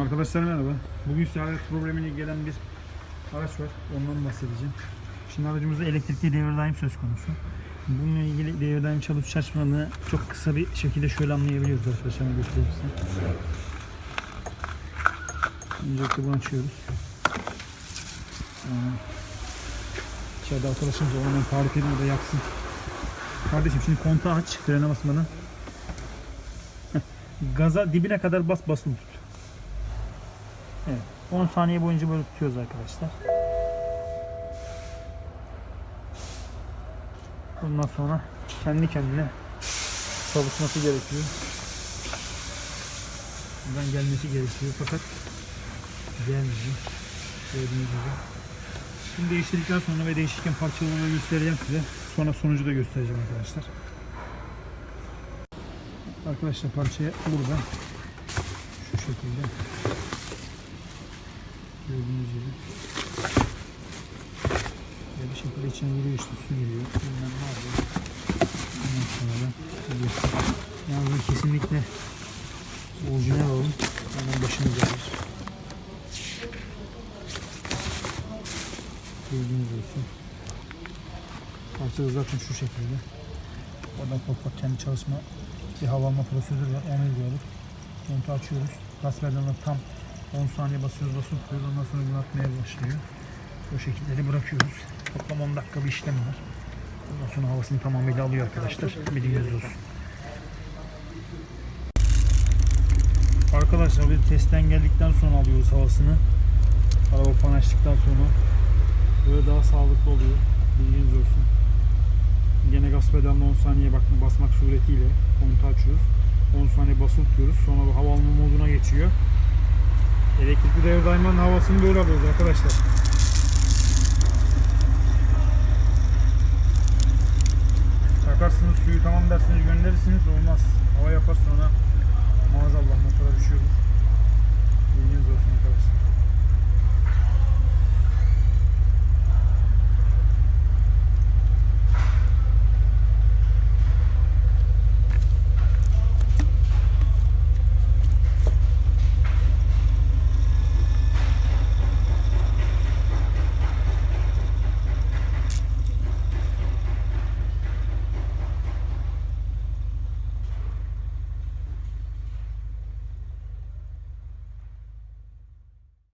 Arkadaşlar merhaba. Bugün size hararet problemiyle gelen bir araç var. Ondan bahsedeceğim. Şimdi aracımızda elektrikli devir daim söz konusu. Bununla ilgili devir daim çalıp çalışmadığını çok kısa bir şekilde şöyle anlayabiliyoruz arkadaşlar. Göstereyim size. Öncelikle bunu açıyoruz. Ee, İçeride arkadaşımız. Hemen tarif o da yaksın. Kardeşim şimdi kontağı aç. Frene basmadan. Gaza dibine kadar bas basılı. Evet. 10 saniye boyunca böyle tutuyoruz arkadaşlar. Bundan sonra kendi kendine çalışması gerekiyor. Buradan gelmesi gerekiyor fakat gelmiyor. Gördüğünüz gibi. Şimdi değiştirdikten sonra ve değişirken parçalarını göstereceğim size. Sonra sonucu da göstereceğim arkadaşlar. Arkadaşlar parçaya burada şu şekilde gördüğünüz gibi ve bir şekilde içine giriyor işte su giriyor. Bundan ne yapıyor? Ondan sonra da gidiyor. Yalnız kesinlikle orijinal olun. Hemen başınız ağrır. Bilginiz olsun. Parça da zaten şu şekilde. Oradan kopmak kendi çalışma bir hava alma prosedürü var. Onu uyguladık. Montu açıyoruz. Gaz tam 10 saniye basıyoruz, basıp tutuyoruz. Ondan sonra gün atmaya başlıyor. O şekilde de bırakıyoruz. Toplam 10 dakika bir işlem var. Ondan sonra havasını tamamıyla alıyor arkadaşlar. Bilginiz olsun. Arkadaşlar bir testten geldikten sonra alıyoruz havasını. Araba falan açtıktan sonra böyle daha sağlıklı oluyor. Bilginiz olsun. Gene gaz pedalına 10 saniye bak basmak suretiyle kontu açıyoruz. 10 saniye basılı tutuyoruz. Sonra bu hava alma moduna geçiyor. Elektrikli devir daimanın havasını böyle alıyoruz arkadaşlar. Takarsınız suyu tamam dersiniz gönderirsiniz olmaz. Hava yapar sonra maazallah motora bir şey olur.